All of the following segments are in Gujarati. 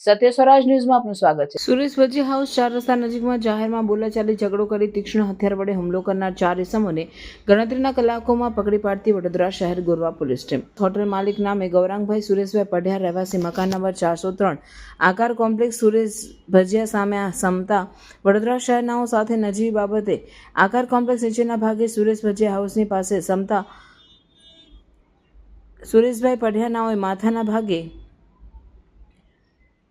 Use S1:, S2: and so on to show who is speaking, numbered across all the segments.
S1: સત્ય સ્વરાજ ન્યૂઝમાં આપનું સ્વાગત છે.
S2: સુરેશ ભજી હાઉસ ચાર રસ્તા નજીકમાં જાહેરમાં બોલાચાલી, ઝઘડો કરી તીક્ષ્ણ હથિયાર વડે હુમલો કરનાર ચાર ઇસમોને ગણતરીના કલાકોમાં પકડી પાડતી વડોદરા શહેર ગોરવા પોલીસ ટીમ. હોટેલ માલિક નામે ગૌરાંગભાઈ સુરેશભાઈ પઢિયા રહેવાસી મકાન નંબર ચારસો ત્રણ. આકાર કોમ્પ્લેક્સ સુરેશ ભજીયા સામે સમતા વડોદરા શહેરનાઓ સાથે નજીવી બાબતે આકાર કોમ્પ્લેક્સ નીચેના ભાગે સુરેશ ભજીયા હાઉસની પાસે સમતા સુરેશભાઈ પઢિયાનાઓએ માથાના ભાગે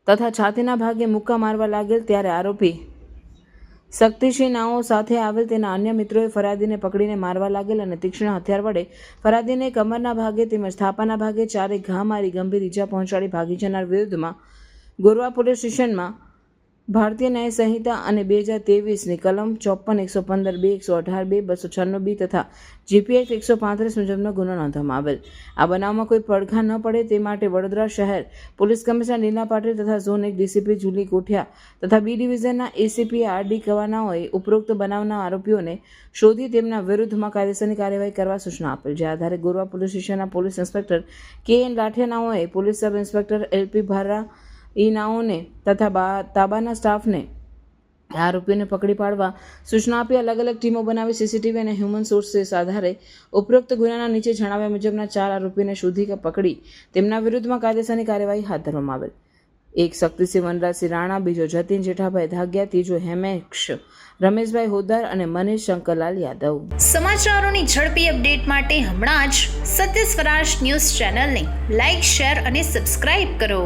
S2: તથા છાતીના ભાગે મુક્કા મારવા લાગેલ ત્યારે આરોપી શક્તિસિંહ નાઓ સાથે આવેલ તેના અન્ય મિત્રોએ ફરાદીને પકડીને મારવા લાગેલ અને તીક્ષ્ણ હથિયાર વડે ફરાદીને કમરના ભાગે તેમજ થાપાના ભાગે ચારે ઘા મારી ગંભીર ઈજા પહોંચાડી ભાગી જનાર વિરુદ્ધમાં ગોરવા પોલીસ સ્ટેશનમાં ભારતીય ન્યાય સંહિતા અને બે હજાર તેવીસની કલમ ચોપન, એકસો પંદર બે, એકસો અઢાર બે, બસો છન્નું બી તથા જીપીએચ એકસો પાંત્રીસ મુજબનો ગુનો નોંધવામાં આવેલ. આ બનાવમાં કોઈ પડઘા ન પડે તે માટે વડોદરા શહેર પોલીસ કમિશનર નીના પાટીલ તથા ઝોન એક ડીસીપી જુલી કોઠિયા તથા બી ડિવિઝનના એસીપી આર ડી કવાનાઓએ ઉપરોક્ત બનાવના આરોપીઓને શોધી તેમના વિરુદ્ધમાં કાયદેસરની કાર્યવાહી કરવા સૂચના આપેલ. જે આધારે ગોરવા પોલીસ સ્ટેશનના police inspector K N લાઠિયાનાઓએ police sub inspector L P Bhara તથા બા, તાબાના સ્ટાફને આરોપીઓને પકડી પાડવા સૂચના આપી અલગ અલગ ટીમો બનાવી સીસીટીવી અને હ્યુમન સોર્સિસ આધારે ઉપરોક્ત ગુનાના નીચે જણાવ્યા મુજબના ચાર આરોપીને શોધી પકડી તેમના વિરુદ્ધમાં કાયદેસરની કાર્યવાહી હાથ ધરવામાં આવેલ. એક શક્તિસિંહ વનરાજસિંહ રાણા, બીજો જતીન જેઠાભાઈ ધાગ્યા, ત્રીજો હેમેક્ષ રમેશભાઈ હોદાર અને મનીષ શંકરલાલ યાદવ.
S3: સમાચારોની ઝડપી અપડેટ માટે હમણાં જ સત્ય સ્વરાજ ન્યૂઝ ચેનલને લાઇક શેર અને સબસ્ક્રાઇબ કરો.